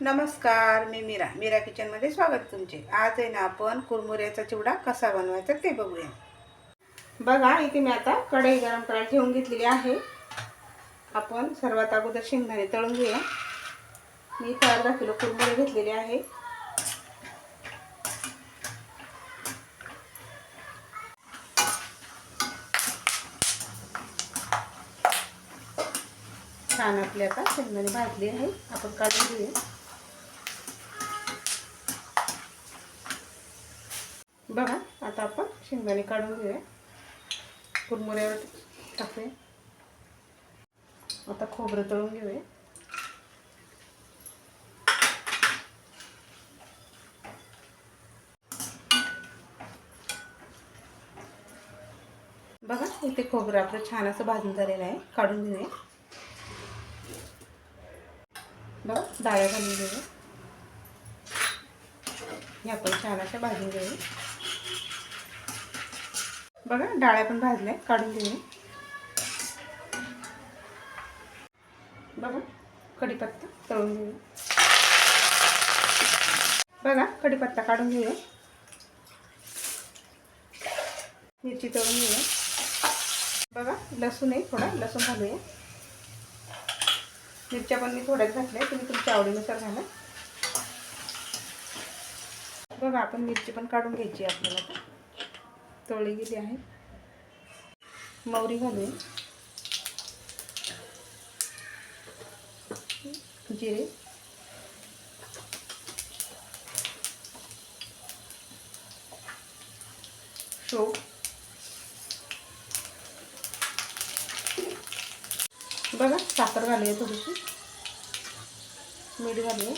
नमस्कार मी मीरा. मीरा किचनमध्ये स्वागत तुमचे. आज आहे ना आपण कुरमुऱ्याचा चिवडा कसा बनवायचा ते बघूया. बघा इथे मी आता कढई गरम करायला ठेवून घेतलेली आहे. आपण सर्वात अगोदर शेंगदाणे तळून घेऊया. मी इथं अर्धा किलो कुरमुरे घेतलेले आहे. छान आपले आता शेंगदाणे भाजले आहे आपण काढून घेऊया. बघा आता आपण शेंगदाणे काढून घेऊया. कुरमुऱ्यावर टाकूया. आता खोबरं तळून घेऊया. बघा इथे खोबरं आपलं छान असं भाजून झालेलं आहे. काढून घेऊया. बघा डाळ्या घालून घेऊया. हे आपण छान अशा भाजून घेऊया. बघा डाळ्या पण भाजल्या काढून घेऊया. बघा कढीपत्ता तळून घेऊया. बघा कढीपत्ता काढून घेऊया. मिरची तळून घेऊया. बघा लसूण आहे थोडा लसूण घालूया. मिरच्या पण मी थोड्याच घातल्या तुम्ही तुमच्या आवडीनुसार घाला. बघा आपण मिरची पण काढून घ्यायची आहे आपल्याला तळली गेली आहे. मौरी घालूया जिरे. शोप बघा साखर घालूया थोडीशी. मीठ घालूया.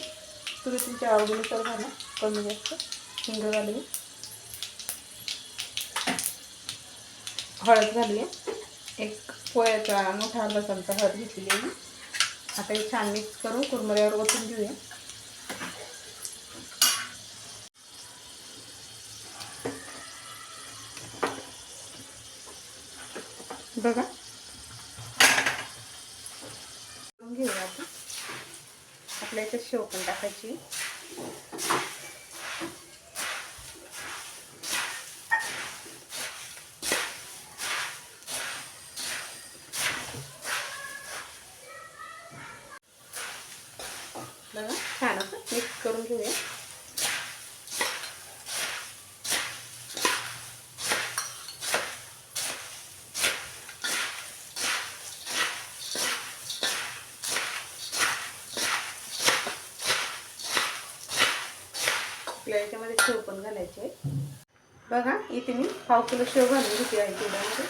तुम्ही तुमच्या आवडीनुसार घाला. कमी जास्त. हिंग घालूया. हळद घालूया. एक पोळ्याचा मोठा अर्धा चमचा हळद घेतलेली आहे आता हे छान मिक्स करून कुरमुऱ्यावर ओतून घेऊया. बघा. घेऊया आपण. आपल्या याच्यात शेव पण टाकायची बघा छान असं मिक्स करून घेऊया. आपल्या याच्यामध्ये शेव पण घालायचे बघा इथे मी पाव किलो शेव घालून घेते आहे तेलामध्ये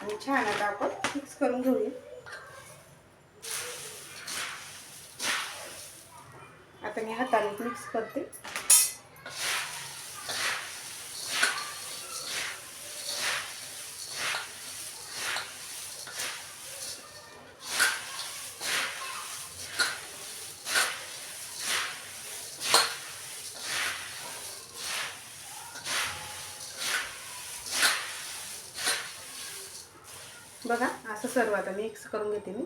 आणि छान आता आपण मिक्स करून घेऊया. आता मी हाताने मिक्स करते. बघा असं सर्व आता मिक्स करून घेते मी.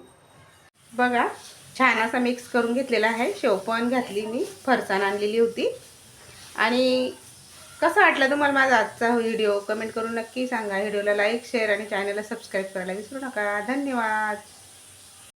बघा छान असा मिक्स करून घेतलेला आहे. शेवपण घातली मी. फरसाण आणलेली होती. आणि कसा वाटला तुम्हाला माझा आजचा व्हिडिओ? कमेंट करून नक्की सांगा. व्हिडिओला लाईक शेअर आणि चॅनलला सबस्क्राईब करायला विसरू नका. धन्यवाद.